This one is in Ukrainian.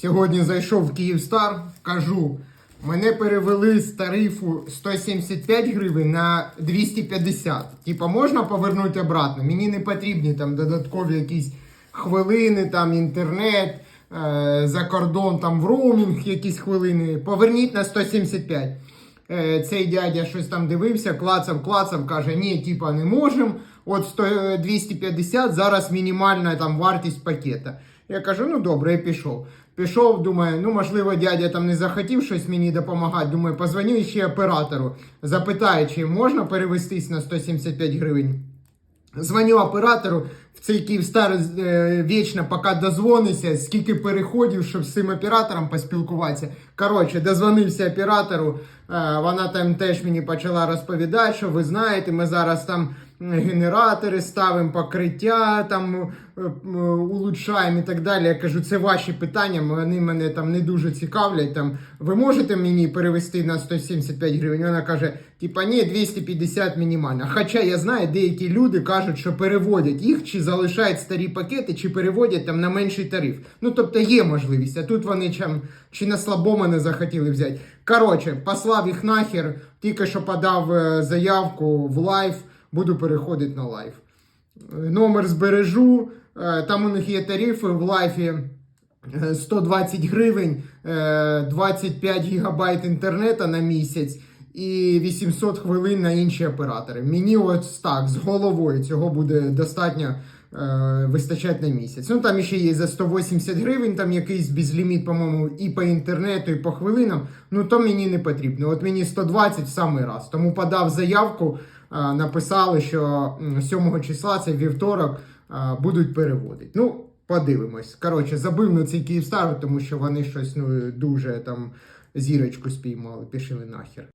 Сьогодні зайшов в Київстар, кажу, мене перевели з тарифу 175 гривень на 250. Типа, можна повернути обратно? Мені не потрібні там додаткові якісь хвилини, там інтернет, е, за кордон, там в роумінг якісь хвилини. Поверніть на 175. Е, цей дядя щось там дивився, клацав, клацав, каже, ні, типа не можемо. От 100, е, 250, зараз мінімальна там вартість пакета. Я кажу, ну добре, я пішов. Пішов, думаю, ну можливо, дядя там не захотів щось мені допомагати. Думаю, позвоню ще оператору, запитаю, чи можна перевестись на 175 гривень. Дзвоню оператору, в цей Київстар е, вічно, поки дозвониться, скільки переходів, щоб з цим оператором поспілкуватися. Коротше, дозвонився оператору, е, вона там теж мені почала розповідати, що ви знаєте, ми зараз там генератори ставимо, покриття там е, улучшаємо і так далі. Я кажу, це ваші питання, вони мене там не дуже цікавлять. Там, ви можете мені перевести на 175 гривень? Вона каже, типа ні, 250 мінімально. Хоча я знаю, деякі люди кажуть, що переводять їх, чи залишають старі пакети, чи переводять там на менший тариф. Ну тобто є можливість, а тут вони чим, чи на слабома не захотіли взяти. Коротше, послав їх нахер, тільки що подав е, заявку в лайв, буду переходити на лайв. Е, Номер збережу. е, Там у них є тарифи в лайфі. е, 120 гривень, е, 25 гігабайт інтернету на місяць і 800 хвилин на інші оператори. Мені от так, з головою цього буде достатньо е, вистачати на місяць. Ну там ще є за 180 гривень, там якийсь безліміт, по-моєму, і по інтернету, і по хвилинам. Ну то мені не потрібно. От мені 120 в самий раз. Тому подав заявку, е, написали, що м, 7 числа, це вівторок, е, будуть переводити. Ну, подивимось. Коротше, забив на цей Київстар, тому що вони щось ну, дуже там зірочку спіймали, пішли нахер.